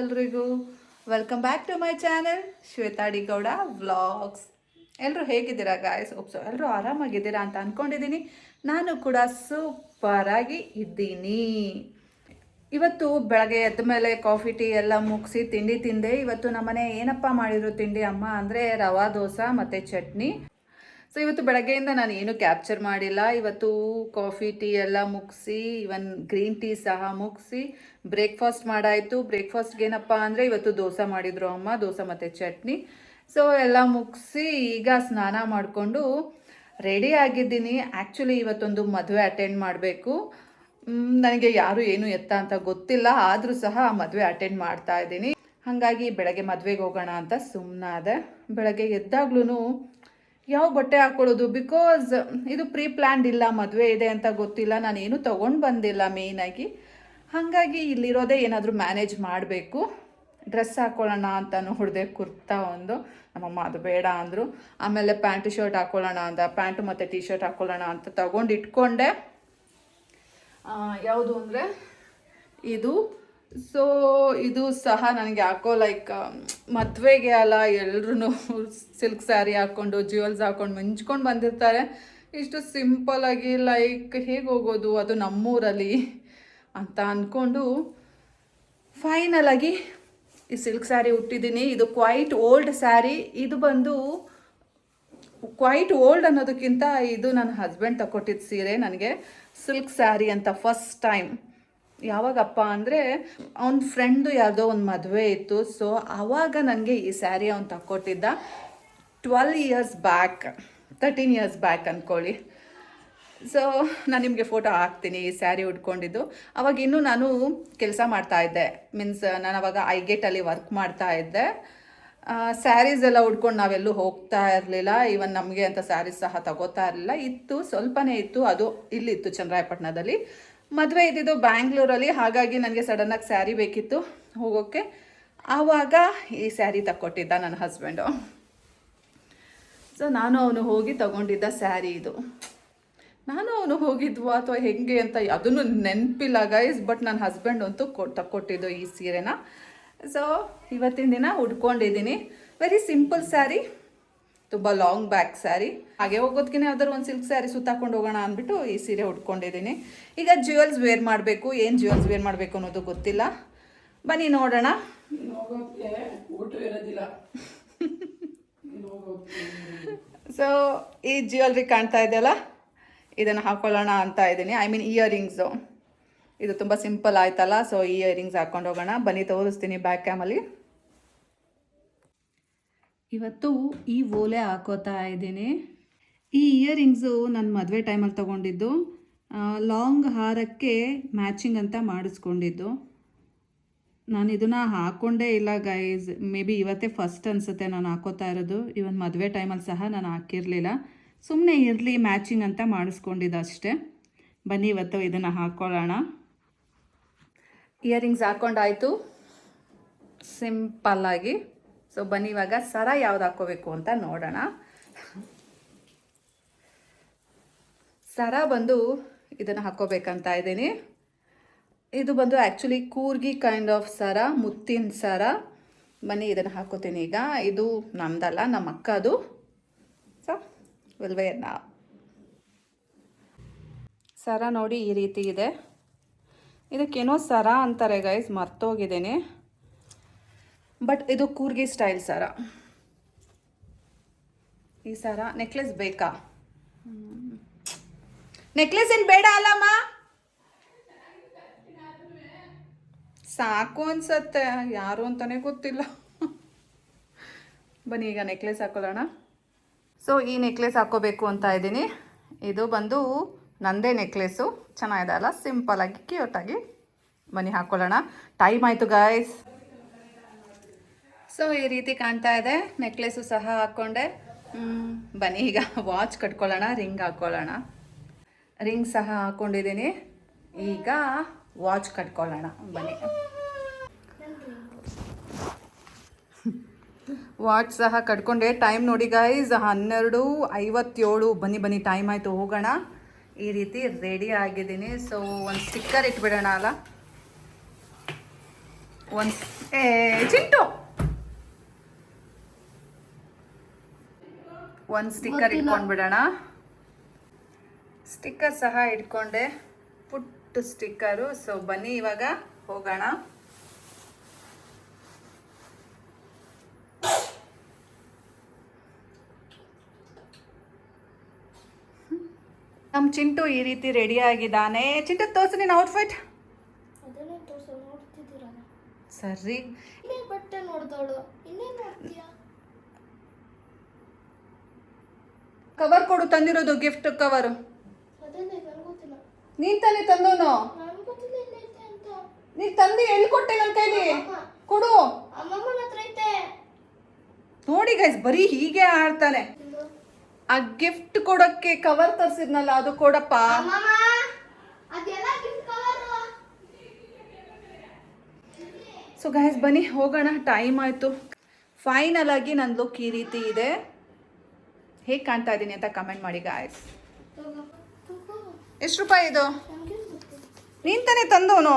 ಎಲ್ರಿಗೂ welcome back to my channel ಶ್ವೇತಾಡಿ Gowda vlogs ಎಲ್ಲರೂ ಹೇಗಿದ್ದೀರಾ ಗಾಯಸ್ ಒಪ್ಸೋ ಎಲ್ಲರೂ ಆರಾಮಾಗಿದ್ದೀರಾ ಅಂತ ಅಂದ್ಕೊಂಡಿದ್ದೀನಿ ನಾನು ಕೂಡ ಸೂಪರಾಗಿ ಇದ್ದೀನಿ. ಇವತ್ತು ಬೆಳಗ್ಗೆ ಎದ್ದ ಮೇಲೆ ಕಾಫಿ ಟೀ ಎಲ್ಲ ಮುಗಿಸಿ ತಿಂಡಿ ತಿಂದೆ. ಇವತ್ತು ನಮ್ಮನೆ ಏನಪ್ಪ ಮಾಡಿದ್ರು ತಿಂಡಿ ಅಮ್ಮ ಅಂದರೆ ರವಾ ದೋಸೆ ಮತ್ತು ಚಟ್ನಿ. ಸೊ ಇವತ್ತು ಬೆಳಗ್ಗೆಯಿಂದ ನಾನು ಏನು ಕ್ಯಾಪ್ಚರ್ ಮಾಡಿಲ್ಲ. ಇವತ್ತು ಕಾಫಿ ಟೀ ಎಲ್ಲ ಮುಗಿಸಿ ಇವನ್ ಗ್ರೀನ್ ಟೀ ಸಹ ಮುಗಿಸಿ ಬ್ರೇಕ್ಫಾಸ್ಟ್ ಮಾಡಾಯಿತು. ಬ್ರೇಕ್ಫಾಸ್ಟ್ಗೆ ಏನಪ್ಪ ಅಂದರೆ ಇವತ್ತು ದೋಸೆ ಮಾಡಿದ್ರು ಅಮ್ಮ, ದೋಸೆ ಮತ್ತು ಚಟ್ನಿ. ಸೊ ಎಲ್ಲ ಮುಗಿಸಿ ಈಗ ಸ್ನಾನ ಮಾಡಿಕೊಂಡು ರೆಡಿ ಆಗಿದ್ದೀನಿ. ಆ್ಯಕ್ಚುಲಿ ಇವತ್ತೊಂದು ಮದುವೆ ಅಟೆಂಡ್ ಮಾಡಬೇಕು. ನನಗೆ ಯಾರು ಏನು ಎತ್ತ ಅಂತ ಗೊತ್ತಿಲ್ಲ. ಆದರೂ ಸಹ ಆ ಮದುವೆ ಅಟೆಂಡ್ ಮಾಡ್ತಾ ಇದ್ದೀನಿ. ಹಾಗಾಗಿ ಬೆಳಗ್ಗೆ ಮದುವೆಗೆ ಹೋಗೋಣ ಅಂತ ಸುಮ್ಮನಾದೆ ಬೆಳಗ್ಗೆ ಎದ್ದಾಗ್ಲೂ ಯಾವ ಬಟ್ಟೆ ಹಾಕ್ಕೊಳ್ಳೋದು ಬಿಕಾಸ್ ಇದು ಪ್ರೀ ಪ್ಲ್ಯಾನ್ಡ್ ಇಲ್ಲ, ಮದುವೆ ಇದೆ ಅಂತ ಗೊತ್ತಿಲ್ಲ. ನಾನೇನು ತೊಗೊಂಡು ಬಂದಿಲ್ಲ ಮೇಯ್ನಾಗಿ ಹಾಗಾಗಿ ಇಲ್ಲಿರೋದೇ ಏನಾದರೂ ಮ್ಯಾನೇಜ್ ಮಾಡಬೇಕು. ಡ್ರೆಸ್ ಹಾಕ್ಕೊಳ್ಳೋಣ ಅಂತ ನೋಡಿದೆ ಕುರ್ತಾ ಒಂದು. ನಮ್ಮಮ್ಮ, ಅದು ಬೇಡ ಅಂದರು. ಆಮೇಲೆ ಪ್ಯಾಂಟ್ ಶರ್ಟ್ ಹಾಕ್ಕೊಳ್ಳೋಣ ಅಂತ ಪ್ಯಾಂಟು ಮತ್ತು ಟಿ ಶರ್ಟ್ ಹಾಕ್ಕೊಳ್ಳೋಣ ಅಂತ ತಗೊಂಡು ಇಟ್ಕೊಂಡೆ ಯಾವುದು ಅಂದರೆ ಇದು. ಸೊ ಇದು ಸಹ ನನಗೆ ಹಾಕೋ ಲೈಕ್ ಮದುವೆಗೆ ಅಲ್ಲ ಎಲ್ರೂ ಸಿಲ್ಕ್ ಸ್ಯಾರಿ ಹಾಕ್ಕೊಂಡು ಜ್ಯುವೆಲ್ಸ್ ಹಾಕ್ಕೊಂಡು ಮಿಂಚ್ಕೊಂಡು ಬಂದಿರ್ತಾರೆ. ಇಷ್ಟು ಸಿಂಪಲಾಗಿ ಲೈಕ್ ಹೇಗೆ ಹೋಗೋದು? ಅದು ನಮ್ಮೂರಲ್ಲಿ. ಅಂತ ಅಂದ್ಕೊಂಡು ಫೈನಲ್ ಆಗಿ ಈ ಸಿಲ್ಕ್ ಸ್ಯಾರಿ ಉಟ್ಟಿದ್ದೀನಿ. ಇದು ಕ್ವೈಟ್ ಓಲ್ಡ್ ಸ್ಯಾರಿ ಇದು ಬಂದು ಕ್ವೈಟ್ ಓಲ್ಡ್ ಅನ್ನೋದಕ್ಕಿಂತ ಇದು ನನ್ನ ಹಸ್ಬೆಂಡ್ ತಗೊಟ್ಟಿದ್ದ ಸೀರೆ ನನಗೆ. ಸಿಲ್ಕ್ ಸ್ಯಾರಿ ಅಂತ ಫಸ್ಟ್ ಟೈಮ್ ಯಾವಾಗಪ್ಪ ಅಂದರೆ ಅವನ ಫ್ರೆಂಡು ಯಾವುದೋ ಒಂದು ಮದುವೆ ಇತ್ತು. ಸೊ ಆವಾಗ ನನಗೆ ಈ ಸ್ಯಾರಿ ಅವ್ನು ತಕ್ಕೊಟ್ಟಿದ್ದ twelve years back thirteen years back ಅಂದ್ಕೊಳ್ಳಿ ಸೊ ನಾನು ನಿಮಗೆ ಫೋಟೋ ಹಾಕ್ತೀನಿ ಸ್ಯಾರಿ ಉಟ್ಕೊಂಡಿದ್ದು. ಅವಾಗ ಇನ್ನೂ ನಾನು ಕೆಲಸ ಮಾಡ್ತಾ ಇದ್ದೆ. ಮೀನ್ಸ್ ನಾನು ಅವಾಗ ಐಗೇಟಲ್ಲಿ ವರ್ಕ್ ಮಾಡ್ತಾ ಇದ್ದೆ. ಸ್ಯಾರೀಸ್ ಎಲ್ಲ ಉಟ್ಕೊಂಡು ನಾವೆಲ್ಲೂ ಹೋಗ್ತಾ ಇರಲಿಲ್ಲ. ಈವನ್ ನಮಗೆ ಅಂತ ಸ್ಯಾರೀಸ್ ಸಹ ತಗೋತಾ ಇರಲಿಲ್ಲ. ಇತ್ತು, ಸ್ವಲ್ಪನೇ ಇತ್ತು. ಅದು ಇಲ್ಲಿತ್ತು ಚಂದ್ರಾಯಪಟ್ಟಣದಲ್ಲಿ ಮದುವೆ ಇದ್ದಿದ್ದು ಬ್ಯಾಂಗ್ಳೂರಲ್ಲಿ. ಹಾಗಾಗಿ ನನಗೆ ಸಡನ್ನಾಗಿ ಸ್ಯಾರಿ ಬೇಕಿತ್ತು ಹೋಗೋಕ್ಕೆ ಆವಾಗ ಈ ಸ್ಯಾರಿ ತಕ್ಕೊಟ್ಟಿದ್ದ ನನ್ನ ಹಸ್ಬೆಂಡು ಸೊ ನಾನು ಅವನು ಹೋಗಿ ತಗೊಂಡಿದ್ದ ಸ್ಯಾರಿ ಇದು. ನಾನು ಅವನು ಹೋಗಿದ್ವಾ ಅಥವಾ ಹೆಂಗೆ ಅಂತ ಅದನ್ನು ನೆನಪಿಲ್ಲ ಗೈಸ್ ಬಟ್ ನನ್ನ ಹಸ್ಬೆಂಡ್ ಅಂತೂ ಕೊ ತಕ್ಕೊಟ್ಟಿದ್ದು ಈ ಸೀರೆನ. ಸೊ ಇವತ್ತಿನ ದಿನ ಉಡ್ಕೊಂಡಿದ್ದೀನಿ ವೆರಿ ಸಿಂಪಲ್ ಸ್ಯಾರಿ ತುಂಬ ಲಾಂಗ್ ಬ್ಯಾಕ್ ಸ್ಯಾರಿ ಹಾಗೆ ಹೋಗೋದಕ್ಕಿಂತ ಯಾವ್ದಾದ್ರು ಒಂದು ಸಿಲ್ಕ್ ಸ್ಯಾರಿ ಸುತ್ತಾಕೊಂಡು ಹೋಗೋಣ ಅಂದ್ಬಿಟ್ಟು ಈ ಸೀರೆ ಉಟ್ಕೊಂಡಿದ್ದೀನಿ. ಈಗ ಜ್ಯುವೆಲ್ಸ್ ವೇರ್ ಮಾಡಬೇಕು ಏನು ಜ್ಯುವೆಲ್ಸ್ ವೇರ್ ಮಾಡಬೇಕು ಅನ್ನೋದು ಗೊತ್ತಿಲ್ಲ. ಬನ್ನಿ ನೋಡೋಣ. ಸೊ ಈ ಜ್ಯುವೆಲ್ರಿ ಕಾಣ್ತಾ ಇದೆಯಲ್ಲ? ಇದನ್ನು ಹಾಕೊಳ್ಳೋಣ ಅಂತ ಇದ್ದೀನಿ. ಐ ಮೀನ್ ಇಯರಿಂಗ್ಸು ಇದು ತುಂಬ ಸಿಂಪಲ್ ಆಯ್ತಲ್ಲ ಸೊ ಇಯರಿಂಗ್ಸ್ ಹಾಕೊಂಡು ಹೋಗೋಣ. ಬನ್ನಿ, ತೋರಿಸ್ತೀನಿ ಬ್ಯಾಕ್ ಕ್ಯಾಮಲ್ಲಿ ಇವತ್ತು ಈ ಓಲೆ ಹಾಕೋತಾ ಇದ್ದೀನಿ. ಈ ಇಯರಿಂಗ್ಸು ನನ್ನ ಮದುವೆ ಟೈಮಲ್ಲಿ ತೊಗೊಂಡಿದ್ದು ಲಾಂಗ್ ಹಾರಕ್ಕೆ ಮ್ಯಾಚಿಂಗ್ ಅಂತ ಮಾಡಿಸ್ಕೊಂಡಿದ್ದು. ನಾನು ಇದನ್ನು ಹಾಕ್ಕೊಂಡೇ ಇಲ್ಲ ಗೈಸ್ ಮೇ ಬಿ ಇವತ್ತೇ ಫಸ್ಟ್ ಅನಿಸುತ್ತೆ ನಾನು ಹಾಕೋತಾ ಇರೋದು. ಇವನ್ ಮದುವೆ ಟೈಮಲ್ಲಿ ಸಹ ನಾನು ಹಾಕಿರಲಿಲ್ಲ. ಸುಮ್ಮನೆ ಇರಲಿ ಮ್ಯಾಚಿಂಗ್ ಅಂತ ಮಾಡಿಸ್ಕೊಂಡಿದ್ದು ಅಷ್ಟೇ ಬನ್ನಿ, ಇವತ್ತು ಇದನ್ನು ಹಾಕ್ಕೊಳ್ಳೋಣ ಇಯರಿಂಗ್ಸ್ ಹಾಕ್ಕೊಂಡಾಯಿತು ಸಿಂಪಲ್ಲಾಗಿ ಸೊ ಬನ್ನಿ, ಇವಾಗ ಸರ ಯಾವ್ದು ಹಾಕ್ಕೋಬೇಕು ಅಂತ ನೋಡೋಣ. ಸರ ಬಂದು ಇದನ್ನು ಹಾಕ್ಕೋಬೇಕಂತ ಇದ್ದೀನಿ. ಇದು ಬಂದು ಆ್ಯಕ್ಚುಲಿ ಕೂರ್ಗಿ ಕೈಂಡ್ ಆಫ್ ಸರ, ಮುತ್ತಿನ ಸರ. ಬನ್ನಿ, ಇದನ್ನು ಹಾಕೋತೀನಿ ಈಗ. ಇದು ನಮ್ಮದಲ್ಲ ನಮ್ಮ ಅಕ್ಕದು ವಿಲ್ವೇರ್ ನಾ ಸರ ನೋಡಿ ಈ ರೀತಿ ಇದೆ. ಇದಕ್ಕೇನೋ ಸರ ಅಂತಾರೆ ಗೈಸ್ ಮರ್ತೋಗಿದ್ದೀನಿ. ಬಟ್ ಇದು ಕೂರ್ಗಿ ಸ್ಟೈಲ್ ಸರ. ಈ ಸರ ನೆಕ್ಲೆಸ್ ಬೇಕಾ? ನೆಕ್ಲೆಸ್ ಏನು ಬೇಡ ಅಲ್ಲಮ್ಮ ಸಾಕು ಅನ್ಸತ್ತೆ, ಯಾರು ಅಂತಾನೆ ಗೊತ್ತಿಲ್ಲ. ಬನ್ನಿ ಈಗ ನೆಕ್ಲೆಸ್ ಹಾಕೊಳ್ಳೋಣ. ಸೊ ಈ ನೆಕ್ಲೆಸ್ ಹಾಕೋಬೇಕು ಅಂತ ಇದ್ದೀನಿ. ಇದು ಬಂದು ನಂದೇ ನೆಕ್ಲೆಸ್ಸು ಚೆನ್ನಾಗಿದೆ ಅಲ್ಲ? ಸಿಂಪಲಾಗಿ ಕ್ಯೂಟಾಗಿ ಬನ್ನಿ ಹಾಕೊಳ್ಳೋಣ. ಟೈಮ್ ಆಯಿತು ಗಾಯ್ಸ್ ಸೊ ಈ ರೀತಿ ಕಾಣ್ತಾ ಇದೆ. ನೆಕ್ಲೆಸ್ಸು ಸಹ ಹಾಕ್ಕೊಂಡೆ. ಬನ್ನಿ, ಈಗ ವಾಚ್ ಕಟ್ಕೊಳ್ಳೋಣ ರಿಂಗ್ ಹಾಕ್ಕೊಳ್ಳೋಣ ರಿಂಗ್ ಸಹ ಹಾಕ್ಕೊಂಡಿದ್ದೀನಿ ಈಗ ವಾಚ್ ಕಟ್ಕೊಳ್ಳೋಣ, ಬನ್ನಿ. ವಾಚ್ ಸಹ ಕಟ್ಕೊಂಡೆ. ಟೈಮ್ ನೋಡಿ ಗೈಸ್ ಹನ್ನೆರಡು ಐವತ್ತೇಳು. ಬನ್ನಿ ಬನ್ನಿ ಟೈಮ್ ಆಯಿತು ಹೋಗೋಣ. ಈ ರೀತಿ ರೆಡಿ ಆಗಿದ್ದೀನಿ. ಸೊ ಒಂದು ಸ್ಟಿಕ್ಕರ್ ಇಟ್ಬಿಡೋಣ ಅಲ್ಲ? ಒಂದು ಏ ಚಿಂಟು! ಒಂದು ಸ್ಟಿಕ್ಕರ್ ಇಟ್ಕೊಂಡ್ಬಿಡೋಣ. ಸ್ಟಿಕ್ಕರ್ ಸಹ ಇಟ್ಕೊಂಡೆ. ಪುಟ್ಟ ಸ್ಟಿಕ್ಕರು ಸೊ ಬನ್ನಿ ಇವಾಗ ಹೋಗೋಣ. ನಮ್ಮ ಚಿಂಟು ಈ ರೀತಿ ರೆಡಿ ಆಗಿದ್ದಾನೆ. ಚಿಂಟು ತೋರಿಸು ನಿನ್ನ ಔಟ್ಫಿಟ್ ಸರಿ. ಬಟ್ಟೆ ಕವರ್ ಕೊಡು ತಂದಿರೋದು ಗಿಫ್ಟ್ ಕವರ್ ನೀನ್ ತಾನೇ ತಂದೋನು? ನೀನ್ ತಂದು ಎಲ್ಲಿ ಕೊಟ್ಟೆ ನನ್ನ ಕೈಲಿ? ಕೊಡು. ನೋಡಿ ಗೈಸ್ ಬರೀ ಹೀಗೆ ಆಡ್ತಾನೆ. ಆ ಗಿಫ್ಟ್ ಕೊಡಕ್ಕೆ ಕವರ್ ತರಿಸಿದ್ನಲ್ಲ ಅದು ಕೊಡಪ್ಪ. ಸೊ ಗೈಸ್ ಬನ್ನಿ ಹೋಗೋಣ. ಟೈಮ್ ಆಯಿತು. ಫೈನಲ್ ಆಗಿ ನನ್ನ ಲುಕ್ ಈ ರೀತಿ ಇದೆ. ಹೇಗೆ ಕಾಣ್ತಾ ಇದ್ದೀನಿ ಅಂತ ಕಮೆಂಟ್ ಮಾಡಿ ಗಾಯ್ಸ್ ಎಷ್ಟು ರೂಪಾಯಿ ಇದು? ನೀನ್ ತಾನೇ ತಂದವನು?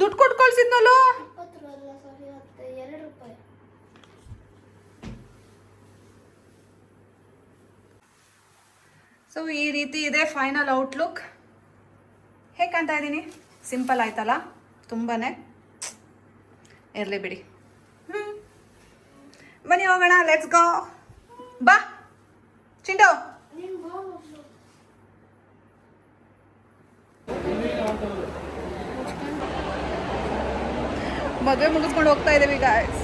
ದುಡ್ಡು ಕೊಟ್ಟು ಕಳ್ಸಿದ್ನಲ್ಲೋ ಇಪ್ಪತ್ತು ರೂಪಾಯಿ ಅಲ್ಲ ಸಾರಿ ಹತ್ತು ಎರಡು ರೂಪಾಯಿ ಸೊ ಈ ರೀತಿ ಇದೆ ಫೈನಲ್ ಔಟ್ಲುಕ್ ಹೇಗೆ ಕಾಣ್ತಾ ಇದ್ದೀನಿ? ಸಿಂಪಲ್ ಆಯ್ತಲ್ಲ? ತುಂಬಾ ಇರಲಿ ಬಿಡಿ. ಹ್ಞೂ ಬನ್ನಿ ಹೋಗೋಣ ಲೆಟ್ಸ್ ಗೋ ಬಾ. ಮೊದ್ಲು. ಮದುವೆ ಮುಗಿಸ್ಕೊಂಡು ಹೋಗ್ತಾ ಇದ್ದೀವಿ ಗಾಯ್ಸ್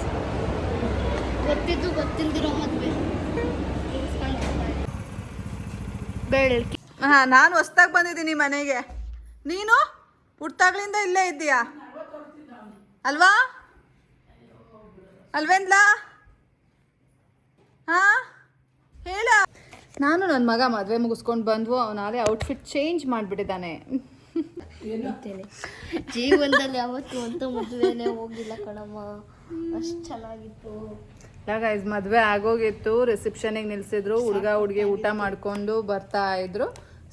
ಗೊತ್ತಿದ್ದು ಗೊತ್ತಿಲ್ದಿರೋ ಮದ್ವೆ. ಬೆಳಗ್ಗೆ ಹಾಂ ನಾನು ಹೊಸ್ದಾಗಿ ಬಂದಿದ್ದೀನಿ ಮನೆಗೆ. ನೀನು? ಹುಟ್ಟಾಗ್ಲಿಂದ ಇಲ್ಲೇ ಇದ್ದೀಯಾ? ಅಲ್ವಾ? ಅಲ್ವೇನ್ಲ? ಹಾ? ಹೇಳ. ನಾನು ನನ್ನ ಮಗ ಮದುವೆ ಮುಗಿಸ್ಕೊಂಡು ಬಂದ್ವು ಅವನಾದ್ರೆ ಔಟ್ಫಿಟ್ ಚೇಂಜ್ ಮಾಡಿಬಿಟ್ಟಿದ್ದಾನೆ. ಜೀವನದಲ್ಲಿ ಅವತ್ತು ಅಂತ ಮದುವೆನೇ ಹೋಗಿಲ್ಲ ಕಣಮ್ಮ. ಅಷ್ಟು ಚೆನ್ನಾಗಿತ್ತು. ಗೈಸ್ ಮದುವೆ ಆಗೋಗಿತ್ತು ರಿಸೆಪ್ಷನಿಗೆ ನಿಲ್ಸಿದ್ರು, ಹುಡುಗ ಹುಡುಗಿ ಊಟ ಮಾಡಿಕೊಂಡು ಬರ್ತಾ ಇದ್ರು.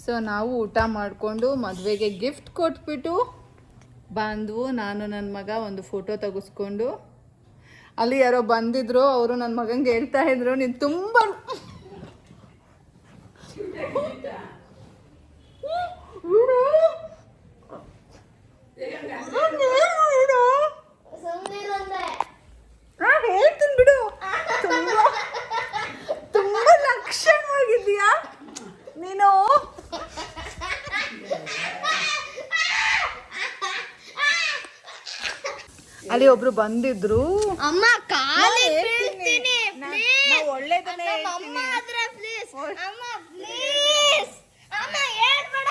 ಸೊ ನಾವು ಊಟ ಮಾಡಿಕೊಂಡು ಮದುವೆಗೆ ಗಿಫ್ಟ್ ಕೊಟ್ಬಿಟ್ಟು ಬಂದ್ವು. ನಾನು ನನ್ನ ಮಗ ಒಂದು ಫೋಟೋ ತೆಗೆಸ್ಕೊಂಡು. ಅಲ್ಲಿ ಯಾರೋ ಬಂದಿದ್ರು, ಅವರು ನನ್ನ ಮಗಂಗೆ ಹೇಳ್ತಾ ಇದ್ರು, ನೀನು ತುಂಬ ಸುಮ್ಮನಿರಂದ್ರೆ ಹಾ ಹೇಳ್ತೀನಿ ಬಿಡು ತುಂಬಾ ತುಂಬಾ ಲಕ್ಷಣವಾಗಿದ್ದೀಯಾ ನೀನು ಅಲ್ಲಿ ಒಬ್ರು ಬಂದಿದ್ರು. ಅಮ್ಮ ಹೇಳ್ತೀನಿ. ಬೀಳ್ತೀನಿ ಒಳ್ಳೇದನ್ನೇ ಅಮ್ಮ please. ಅಮ್ಮ ಪ್ಲೀಸ್ ಅಮ್ಮ ಹೇಳ್ಬೇಡ.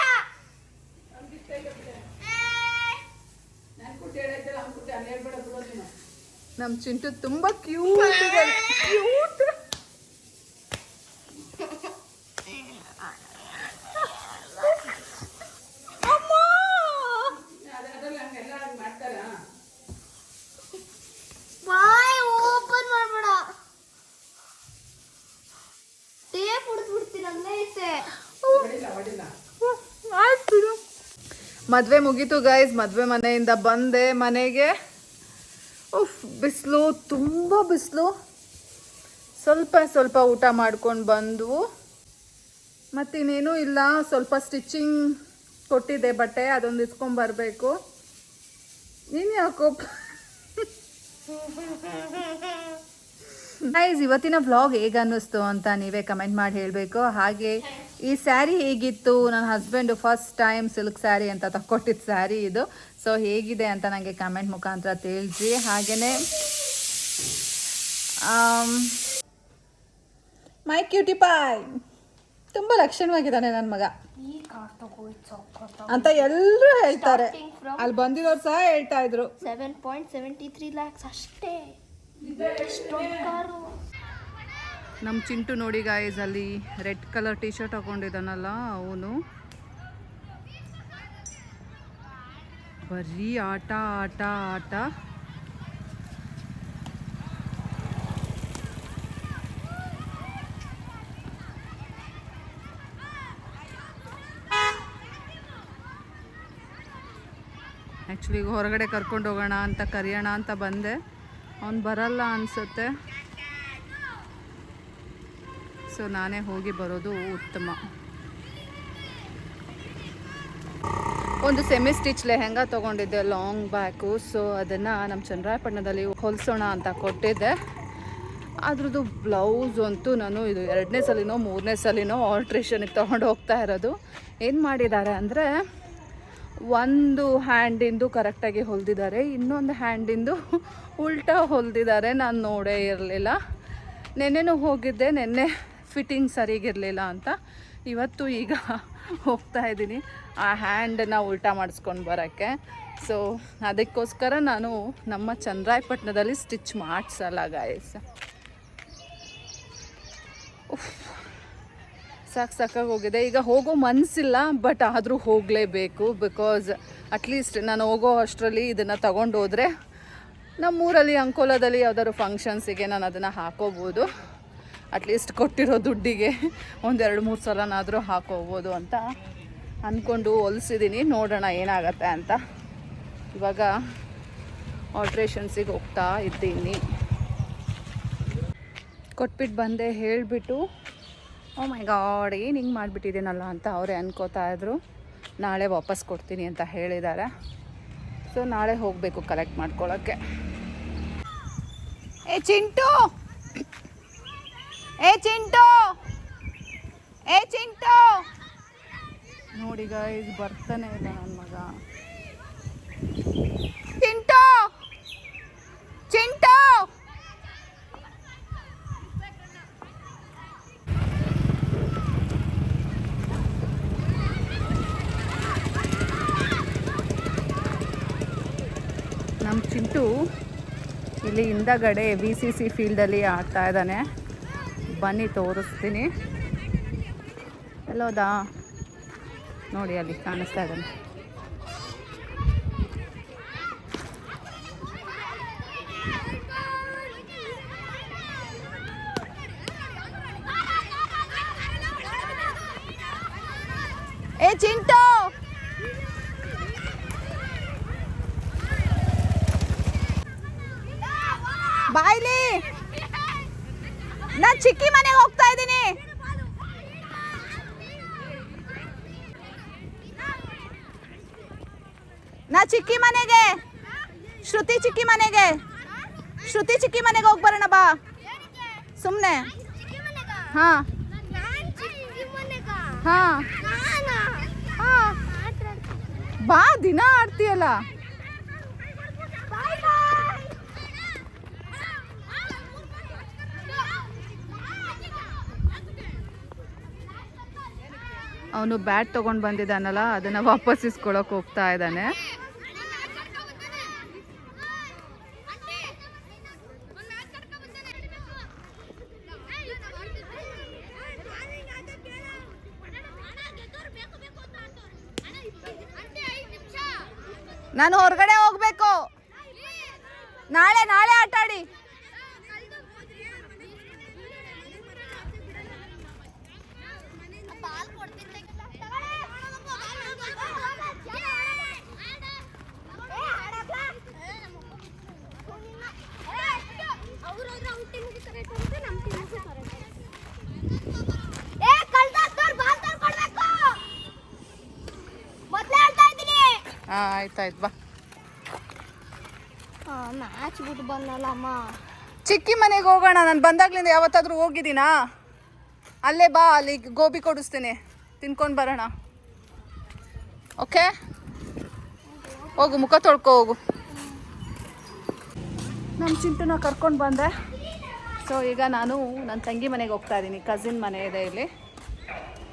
ನಮ್ ಚಿಂಟು ತುಂಬಾ ಕ್ಯೂಟ್ ಇದೆ. ಕ್ಯೂಟ್ ಬಾಯ್ ಓಪನ್ ಮಾಡ್ಬೇಡ ಟೇಪ್ ಹೊಡೆದ್ಬಿಡ್ತೀನಿ ಅಲ್ಲೇ ಐತೆ ಮದ್ವೆ ಮುಗೀತು ಗೈಸ್ ಮದುವೆ ಮನೆಯಿಂದ ಬಂದೆ ಮನೆಗೆ. ಉಫ್, ಬಿಸಿಲು, ತುಂಬ ಬಿಸಿಲು. ಸ್ವಲ್ಪ ಸ್ವಲ್ಪ ಊಟ ಮಾಡ್ಕೊಂಡು ಬಂದು, ಮತ್ತಿನ್ನೇನೂ ಇಲ್ಲ. ಸ್ವಲ್ಪ ಸ್ಟಿಚಿಂಗ್ ಕೊಟ್ಟಿದ್ದೆ ಬಟ್ಟೆ, ಅದೊಂದು ಇಸ್ಕೊಂಬರ್ಬೇಕು ನೀನು ಯಾಕೋ ಗೈಸ್ ಇವತ್ತಿನ ವ್ಲಾಗ್ ಹೇಗೆ ಅನ್ನಿಸ್ತು ಅಂತ ನೀವೇ ಕಮೆಂಟ್ ಮಾಡಿ ಹೇಳಬೇಕು. ಹಾಗೆ ಈ ಸ್ಯಾರಿ ಹೇಗಿತ್ತು? ನನ್ನ husband first time silk sari ಅಂತ ತಕ್ಕೊಟ್ಟಿದ್ದ ಸ್ಯಾರಿ ಇದು. ಸೊ ಹೇಗಿದೆ ಅಂತ ನನಗೆ ಕಮೆಂಟ್ ಮುಖಾಂತರ ತಿಳಿಸಿ ಹಾಗೆಯೇ ಮೈ ಕ್ಯೂಟಿ ಪಾಯ್ ತುಂಬ ಲಕ್ಷಣವಾಗಿದ್ದಾನೆ ನನ್ನ ಮಗ. ಅಂತ ಎಲ್ಲರೂ ಹೇಳ್ತಾರೆ. ಅಲ್ಲಿ ಬಂದಿರೋರು ಸಹ ಹೇಳ್ತಾ ಇದ್ರು. Seven point seventy three lakhs ಅಷ್ಟೇ. ನಮ್ಮ ಚಿಂಟು ನೋಡಿ ಗಾಯಸ್ ಅಲ್ಲಿ ರೆಡ್ ಕಲರ್ ಟಿ ಶರ್ಟ್ ಹಾಕೊಂಡಿದ್ದಾನಲ್ಲ ಅವನು. ಬರೀ ಆಟ ಆಟ ಆಟ. ಆ್ಯಕ್ಚುಲಿ ಹೊರಗಡೆ ಕರ್ಕೊಂಡು ಹೋಗೋಣ ಅಂತ, ಕರೆಯೋಣ ಅಂತ ಬಂದೆ. ಅವ್ನು ಬರಲ್ಲ ಅನಿಸುತ್ತೆ. ಸೊ ನಾನೇ ಹೋಗಿ ಬರೋದು ಉತ್ತಮ. ಒಂದು ಸೆಮಿ ಸ್ಟಿಚ್ ಲೆಹೆಂಗಾ ತೊಗೊಂಡಿದ್ದೆ ಲಾಂಗ್ ಬ್ಯಾಕು ಸೊ ಅದನ್ನು ನಮ್ಮ ಚಂದ್ರಾಯಪಟ್ಟಣದಲ್ಲಿ ಹೊಲಿಸೋಣ ಅಂತ ಕೊಟ್ಟಿದ್ದೆ. ಅದ್ರದ್ದು ಬ್ಲೌಸ್ ಅಂತೂ ನಾನು ಇದು ಎರಡನೇ ಸಲಿನೋ, ಮೂರನೇ ಸಲಿನೋ ಆಲ್ಟ್ರೇಷನಿಗೆ ತೊಗೊಂಡು ಹೋಗ್ತಾ ಇರೋದು. ಏನು ಮಾಡಿದ್ದಾರೆ ಅಂದರೆ ಒಂದು ಹ್ಯಾಂಡಿಂದು ಕರೆಕ್ಟಾಗಿ ಹೊಲ್ದಿದ್ದಾರೆ. ಇನ್ನೊಂದು ಹ್ಯಾಂಡಿಂದು ಉಲ್ಟಾ ಹೊಲ್ದಿದ್ದಾರೆ. ನಾನು ನೋಡೇ ಇರಲಿಲ್ಲ. ನೆನ್ನೆನೂ ಹೋಗಿದ್ದೆ. ನೆನ್ನೆ ಫಿಟ್ಟಿಂಗ್ ಸರಿಗಿರಲಿಲ್ಲ ಅಂತ. ಇವತ್ತು ಈಗ ಹೋಗ್ತಾ ಇದ್ದೀನಿ. ಆ ಹ್ಯಾಂಡನ್ನು ಉಲ್ಟಾ ಮಾಡಿಸ್ಕೊಂಡು ಬರೋಕ್ಕೆ. ಸೊ ಅದಕ್ಕೋಸ್ಕರ ನಾನು ನಮ್ಮ ಚಂದ್ರಾಯಪಟ್ಟಣದಲ್ಲಿ ಸ್ಟಿಚ್ ಮಾಡಿಸಲ್ಲ ಗಾಯಸ್ ಸಾಕು ಸಾಕಾಗಿ ಹೋಗಿದೆ. ಈಗ ಹೋಗೋ ಮನಸ್ಸಿಲ್ಲ ಬಟ್ ಆದರೂ ಹೋಗಲೇಬೇಕು ಬಿಕಾಸ್ ಅಟ್ಲೀಸ್ಟ್ ನಾನು ಹೋಗೋ ಅಷ್ಟರಲ್ಲಿ ಇದನ್ನು ತಗೊಂಡು ಹೋದರೆ ನಮ್ಮೂರಲ್ಲಿ ಅಂಕೋಲದಲ್ಲಿ ಯಾವುದಾದ್ರು ಫಂಕ್ಷನ್ಸಿಗೆ ನಾನು ಅದನ್ನು ಹಾಕೋಬೋದು. ಅಟ್ಲೀಸ್ಟ್ ಕೊಟ್ಟಿರೋ ದುಡ್ಡಿಗೆ ಒಂದೆರಡು ಮೂರು ಸಲನಾದರೂ ಹಾಕೋಬೋದು ಅಂತ ಅಂದ್ಕೊಂಡು ಹೊಲಿಸಿದ್ದೀನಿ ನೋಡೋಣ ಏನಾಗತ್ತೆ ಅಂತ. ಇವಾಗ ಆಲ್ಟ್ರೇಷನ್ಸಿಗೆ ಹೋಗ್ತಾ ಇದ್ದೀನಿ. ಕೊಟ್ಬಿಟ್ಟು ಬಂದೆ ಹೇಳಿಬಿಟ್ಟು ಓ ಮೈ ಗಾಡ್ ಏನು ಹಿಂಗೆ ಮಾಡಿಬಿಟ್ಟಿದ್ದೀನಲ್ಲ ಅಂತ ಅವರೇ ಅನ್ಕೋತಾ ಇದ್ರು. ನಾಳೆ ವಾಪಸ್ ಕೊಡ್ತೀನಿ ಅಂತ ಹೇಳಿದ್ದಾರೆ. ಸೊ ನಾಳೆ ಹೋಗಬೇಕು ಕಲೆಕ್ಟ್ ಮಾಡ್ಕೊಳ್ಳೋಕ್ಕೆ ಏ ಚಿಂಟು! ಏ ಚಿಂಟು! ಏ ಚಿಂಟು! ನೋಡಿ ಗೈಸ್ ಬರ್ತಾನೆ ಇಲ್ಲ ನನ್ನ ಮಗ ಚಿಂಟು ಚಿಂಟು ಚಿಂಟು ಇಲ್ಲಿ ಹಿಂದಗಡೆ ಬಿ ಸಿ ಸಿ ಫೀಲ್ಡಲ್ಲಿ ಆಡ್ತಾ ಇದ್ದಾನೆ. ಬನ್ನಿ ತೋರಿಸ್ತೀನಿ. ಎಲ್ಲೋದಾ ನೋಡಿ ಅಲ್ಲಿ ಕಾಣಿಸ್ತಾ ಇದ್ದಾನೆ. ಏ ಚಿಂಟು ಬಾಯ್ಲಿ ನಾನು ಚಿಕ್ಕಿ ಮನೆಗೆ ಹೋಗ್ತಾ ಇದ್ದೀನಿ. ನಾ ಚಿಕ್ಕಿ ಮನೆಗೆ ಶ್ರುತಿ ಚಿಕ್ಕಿ ಮನೆಗೆ ಶ್ರುತಿ ಚಿಕ್ಕಿ ಮನೆಗೆ ಹೋಗಿ ಬರೋಣ ಬಾ. ಸುಮ್ಮನೆ ಹಾ. ಹಾ. ಹಾ. ಬಾ, ದಿನ ಆಡ್ತೀಯಲ್ಲ. ಅವನು ಬ್ಯಾಟ್ ತೊಗೊಂಡು ಬಂದಿದ್ದಾನಲ್ಲ, ಅದನ್ನು ವಾಪಸ್ ಇಸ್ಕೊಳಕ್ಕೆ ಹೋಗ್ತಾ ಇದ್ದಾನೆ. ನಾನು ಹೊರಗಡೆ ಹೋಗ್ಬೇಕು. ನಾಳೆ ನಾಳೆ ಆಟ ಆಯ್ತಾಯ್ತು ಬಾ. ಮ್ಯಾಚ್ ಬಿಟ್ಟು ಬಂದಲ್ಲ ಅಮ್ಮ ಚಿಕ್ಕಿ ಮನೆಗೆ ಹೋಗೋಣ ನಾನು ಬಂದಾಗ್ಲಿಂದ ಯಾವತ್ತಾದ್ರೂ ಹೋಗಿದ್ದೀನಾ? ಅಲ್ಲೇ ಬಾ ಅಲ್ಲಿ ಗೋಬಿ ಕೊಡಿಸ್ತೀನಿ. ತಿನ್ಕೊಂಡು ಬರೋಣ. ಓಕೆ ಹೋಗು ಮುಖ ತೊಳ್ಕೊ ಹೋಗು. ನಮ್ಮ ಚಿಂಟುನ ಕರ್ಕೊಂಡು ಬಂದೆ. ಸೊ ಈಗ ನಾನು ನನ್ನ ತಂಗಿ ಮನೆಗೆ ಹೋಗ್ತಾ ಇದ್ದೀನಿ ಕಸಿನ್ ಮನೆ ಇದೆ ಇಲ್ಲಿ.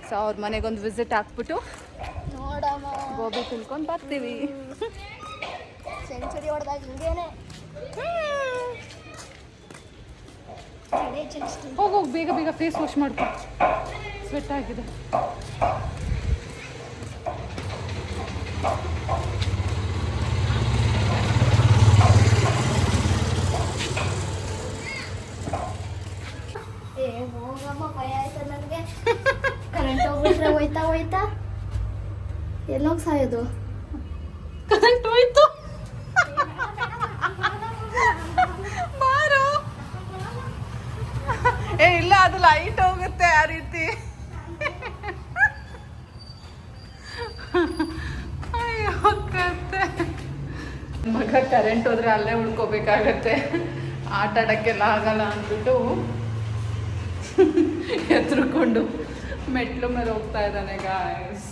ಸೊ ಅವ್ರ ಮನೆಗೊಂದು ವಿಸಿಟ್ ಹಾಕ್ಬಿಟ್ಟು ಗೋಬಿ ತಿನ್ಕೊಂಡು ಬರ್ತೀವಿ. ಸೆಂಚುರಿ ಹೊಡೆದಾಗ ಹಿಂಗೇನೆ. ಹೋಗಿ ಹೋಗಿ ಬೇಗ ಬೇಗ ಫೇಸ್ ವಾಶ್ ಮಾಡ್ಕೊ. ಸ್ವೆಟ್ ಆಗಿದೆ. ಎಲ್ಲೋಗಿ ಸಾಯೋದು? ಕರೆಂಟ್ ಹೋಯ್ತು. ಏ, ಇಲ್ಲ, ಅದು ಲೈಟ್ ಹೋಗುತ್ತೆ ಆ ರೀತಿ. ಮಗ ಕರೆಂಟ್ ಹೋದ್ರೆ ಅಲ್ಲೇ ಉಳ್ಕೋಬೇಕಾಗತ್ತೆ. ಆಟ ಆಡೋಕ್ಕೆಲ್ಲ ಆಗಲ್ಲ ಅಂದ್ಬಿಟ್ಟು ಎತ್ರುಕೊಂಡು ಮೆಟ್ಲು ಮೇಲೆ ಹೋಗ್ತಾ ಇದ್ದಾನೆ ಗಾಯ್ಸ್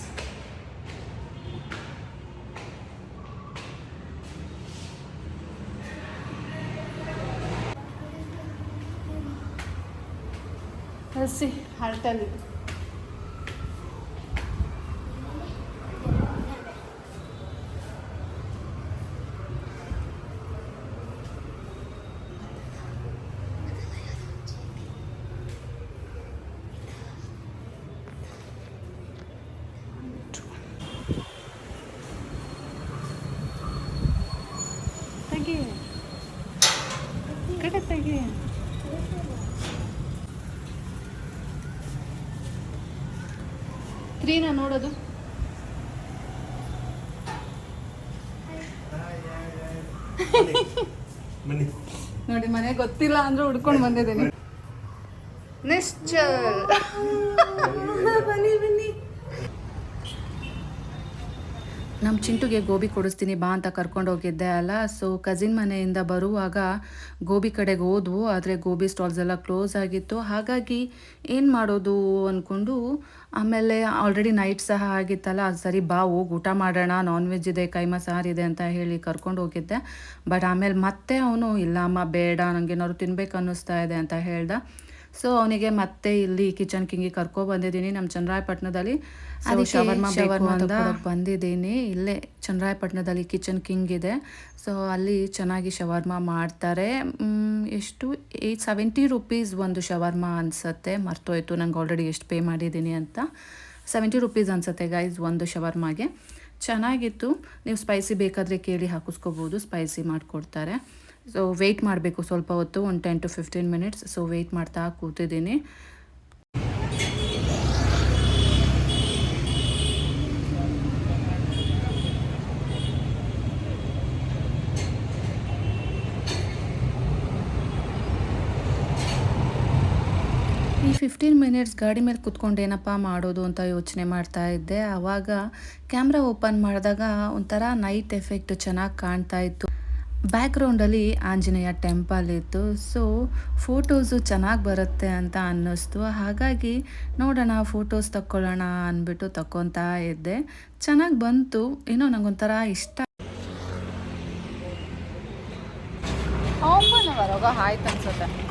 ಹಸಿ ಹಲ್ಟಲ್ಲಿ ತೆಗಿ ಕಡೆ ತೆಗಿ ತ್ರೀನ ನೋಡೋದು? ನೋಡಿ ಮನೆ ಗೊತ್ತಿಲ್ಲ ಅಂದ್ರೆ ಹುಡ್ಕೊಂಡು ಬಂದಿದ್ದೀನಿ. ನಿಶ್ಚಲ್ ಬನ್ನಿ ಬನ್ನಿ ನಮ್ಮ ಚಿಂಟುಗೆ ಗೋಬಿ ಕೊಡಿಸ್ತೀನಿ ಬಾ ಅಂತ ಕರ್ಕೊಂಡು ಹೋಗಿದ್ದೆ ಅಲ್ಲ. ಸೊ ಕಸಿನ್ ಮನೆಯಿಂದ ಬರುವಾಗ ಗೋಬಿ ಕಡೆಗೆ ಹೋದ್ವು. ಆದರೆ ಗೋಬಿ ಸ್ಟಾಲ್ಸ್ ಎಲ್ಲ ಕ್ಲೋಸ್ ಆಗಿತ್ತು. ಹಾಗಾಗಿ ಏನು ಮಾಡೋದು ಅಂದ್ಕೊಂಡು ಆಮೇಲೆ ಆಲ್ರೆಡಿ ನೈಟ್ ಸಹ ಆಗಿತ್ತಲ್ಲ. ಅದು ಸರಿ ಬಾ, ಹೋಗಿ ಊಟ ಮಾಡೋಣ. ನಾನ್ ವೆಜ್ ಇದೆ ಕೈಮ ಸಾರಿದೆ ಅಂತ ಹೇಳಿ ಕರ್ಕೊಂಡು ಹೋಗಿದ್ದೆ. ಬಟ್ ಆಮೇಲೆ ಮತ್ತೆ ಅವನು ಇಲ್ಲ ಅಮ್ಮ ಬೇಡ ನನಗೇನಾದ್ರು ತಿನ್ಬೇಕು ಅನ್ನಿಸ್ತಾ ಇದೆ ಅಂತ ಹೇಳ್ದ. ಸೊ ಅವನಿಗೆ ಮತ್ತೆ ಇಲ್ಲಿ ಕಿಚನ್ ಕಿಂಗಿಗೆ ಕರ್ಕೊ ಬಂದಿದ್ದೀನಿ. ನಮ್ಮ ಚನ್ನರಾಯಪಟ್ಟಣದಲ್ಲಿ ಶವರ್ಮ ಬಂದಿದ್ದೀನಿ. ಇಲ್ಲೇ ಚನ್ನರಾಯಪಟ್ಟಣದಲ್ಲಿ ಕಿಚನ್ ಕಿಂಗ್ ಇದೆ. ಸೊ ಅಲ್ಲಿ ಚೆನ್ನಾಗಿ ಶವರ್ಮ ಮಾಡ್ತಾರೆ. ಎಷ್ಟು? ಏಯ್ಟ್ ಸೆವೆಂಟಿ ರುಪೀಸ್ ಒಂದು ಶವರ್ಮ ಅನಿಸುತ್ತೆ. ಮರ್ತೋಯ್ತು. ನಂಗೆ ಆಲ್ರೆಡಿ ಎಷ್ಟು ಪೇ ಮಾಡಿದ್ದೀನಿ ಅಂತ. ಸೆವೆಂಟಿ ರುಪೀಸ್ ಅನಿಸುತ್ತೆ ಗೈಸ್ ಒಂದು ಶವರ್ಮಾಗೆ. ಚೆನ್ನಾಗಿತ್ತು. ನೀವು ಸ್ಪೈಸಿ ಬೇಕಾದರೆ ಕೇಳಿ ಹಾಕಿಸ್ಕೋಬೋದು ಸ್ಪೈಸಿ ಮಾಡಿಕೊಡ್ತಾರೆ. ಸೊ ವೆಯ್ಟ್ ಮಾಡಬೇಕು ಸ್ವಲ್ಪ ಹೊತ್ತು, ಒಂದು ten to fifteen minutes so wait ಮಾಡ್ತಾ ಕೂತಿದ್ದೀನಿ. ಫಿಫ್ಟೀನ್ ಮಿನಿಟ್ಸ್ ಗಾಡಿ ಮೇಲೆ ಕುತ್ಕೊಂಡು ಏನಪ್ಪ ಮಾಡೋದು ಅಂತ ಯೋಚನೆ ಮಾಡ್ತಾ ಇದ್ದೆ. ಆವಾಗ ಕ್ಯಾಮ್ರಾ ಓಪನ್ ಮಾಡಿದಾಗ ಒಂಥರ ನೈಟ್ ಎಫೆಕ್ಟ್ ಚೆನ್ನಾಗಿ ಕಾಣ್ತಾ ಇತ್ತು. ಬ್ಯಾಕ್ಗ್ರೌಂಡಲ್ಲಿ ಆಂಜನೇಯ ಟೆಂಪಲ್ ಇತ್ತು. ಸೊ ಫೋಟೋಸು ಚೆನ್ನಾಗಿ ಬರುತ್ತೆ ಅಂತ ಅನ್ನಿಸ್ತು. ಹಾಗಾಗಿ ನೋಡೋಣ ಫೋಟೋಸ್ ತಕ್ಕೊಳ್ಳೋಣ ಅಂದ್ಬಿಟ್ಟು ತಕ್ಕೊತಾ ಇದ್ದೆ. ಚೆನ್ನಾಗಿ ಬಂತು. ಏನೋ ನಂಗೊಂಥರ ಇಷ್ಟ. ಆಯ್ತು ಅನ್ಸುತ್ತೆ.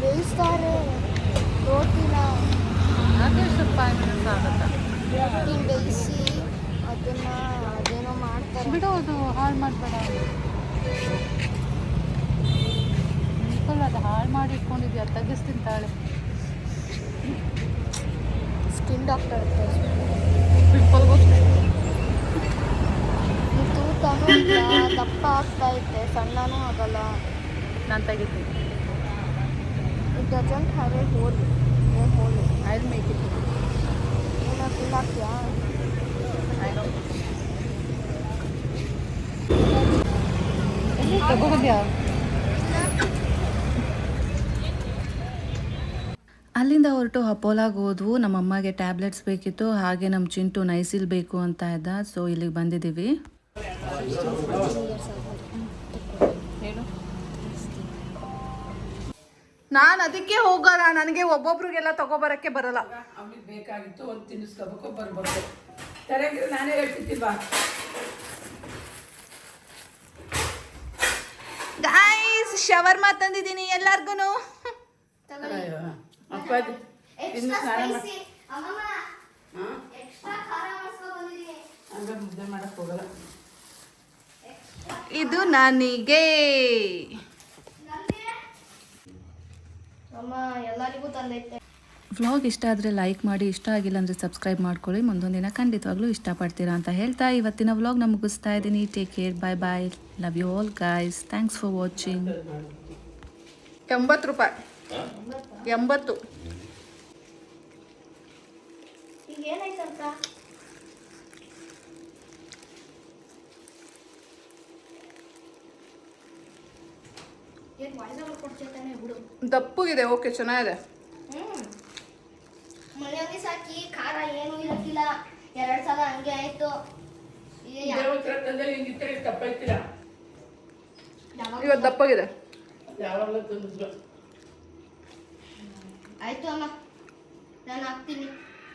ಬೇಯಿಸ್ತಾರೆ ರೋಟಿನ ಅದೆಷ್ಟು ಫೈವ್ ಮಿನಿಟ್ಸ್ ಆಗುತ್ತೆ ಬೇಯಿಸಿ ಅದನ್ನ ಅದೇನೋ ಮಾಡ್ತಾರೆ. ಬಿಡು ಅದು ಹಾಳು ಮಾಡಬೇಡ. ಅದು ಹಾಳು ಮಾಡಿ ಇಟ್ಕೊಂಡಿದ್ಯಾ? ತೆಗಿಸ್ತೀನಿ ತಾಳೆ. ಸ್ಕಿನ್ ಡಾಕ್ಟರ್ ಪಿಂಪಲ್ಗೂ ತೂಕನೂ ಇಲ್ಲ ದಪ್ಪ ಆಗ್ತಾ ಐತೆ ಸಣ್ಣನೂ ಆಗಲ್ಲ. ನಾನು ತೆಗಿತೀನಿ it doesn't have A hole ಏ ಹೋಲ್ ಐ ಮೇಕ್ ಇಟ್ ಏನೋ ಫಿಲ್ ಆಗ್ತೀಯಾ ಐ ನೋ ತಗೋದ್ಯಾ ಅಲ್ಲಿಂದ ಹೊರಟು ಅಪೋಲಾಗೆ ಹೋದ್ವು. ನಮ್ಮ ಅಮ್ಮಗೆ ಟ್ಯಾಬ್ಲೆಟ್ಸ್ ಬೇಕಿತ್ತು. ಹಾಗೆ ನಮ್ಮ ಚಿಂಟು ನೈಸಿಲ್ ಬೇಕು ಅಂತ ಇದ್ದ. ಸೊ ಇಲ್ಲಿಗೆ ಬಂದಿದ್ದೀವಿ. ನಾನು ಅದಕ್ಕೆ ಹೋಗಲ್ಲ ನನಗೆ ಒಬ್ಬೊಬ್ರಿಗೆಲ್ಲ ತಗೋಬರಕ್ಕೆ ಬರಲ್ಲ. ಅವ್ನಿಗೆ ಬೇಕಾಗಿತ್ತು ಒಂದು ತಿನ್ನಿಸ್ಕೋಬೇಕು ಬರ್ಬೇಕು. ನಾನೇ ಹೇಳ್ತಿದ್ದಿಲ್ವಾ ಗಾಯ್ಸ್ ಶವರ್ಮ ತಂದಿದ್ದೀನಿ ಎಲ್ಲಾರ್ಗು ಅಯ್ಯೋ, ಅಪ್ಪ ಅದು ಇನ್ನು ಸ್ನಾನ ಮಾಡಿ ಹಾಂ? ಹಂಗೆ ಮುದ್ದೆ ಮಾಡಕ್ಕೆ ಹೋಗಲ್ಲ. ಇದು ನನಗೆ. ಅಮ್ಮ ಎಲ್ಲರಿಗೂ ತಂದೈತೆ. ವ್ಲಾಗ್ ಇಷ್ಟ ಆದರೆ ಲೈಕ್ ಮಾಡಿ ಇಷ್ಟ ಆಗಿಲ್ಲ ಅಂದರೆ ಸಬ್ಸ್ಕ್ರೈಬ್ ಮಾಡ್ಕೊಳ್ಳಿ. ದಿನ ಖಂಡಿತವಾಗ್ಲೂ ಇಷ್ಟಪಡ್ತೀರಾ ಅಂತ ಹೇಳ್ತಾ ಇವತ್ತಿನ ವ್ಲಾಗ್ನ ಮುಗಿಸ್ತಾ ಇದ್ದೀನಿ. Take care bye bye love you all guys thanks for watching ಎಂಬತ್ತು ರೂಪಾಯಿ. ಎಂಬತ್ತು ಈಗ ಏನಾಯ್ತಂತ ಏನು ವಾಯ್ಸಲ್ಲಿ ಕೊಡ್ತಿರ್ತಾನೆ ಬಿಡು ದಪ್ಪಗಿದೆ ಓಕೆ ಚೆನ್ನಾಗಿದೆ. ಮನೆಯಲ್ಲಿ ಸಾಕಿ ಖಾರ ಏನು ಇರಕ್ಕಿಲ್ಲ ಎರಡು ಸಲ ಹಂಗೆ ಆಯ್ತು. ಇವತ್ತು ದಪ್ಪಾಗಿದೆ. ಆಯ್ತು ಅಮ್ಮ. ನಾನು ಹಾಕ್ತೀನಿ.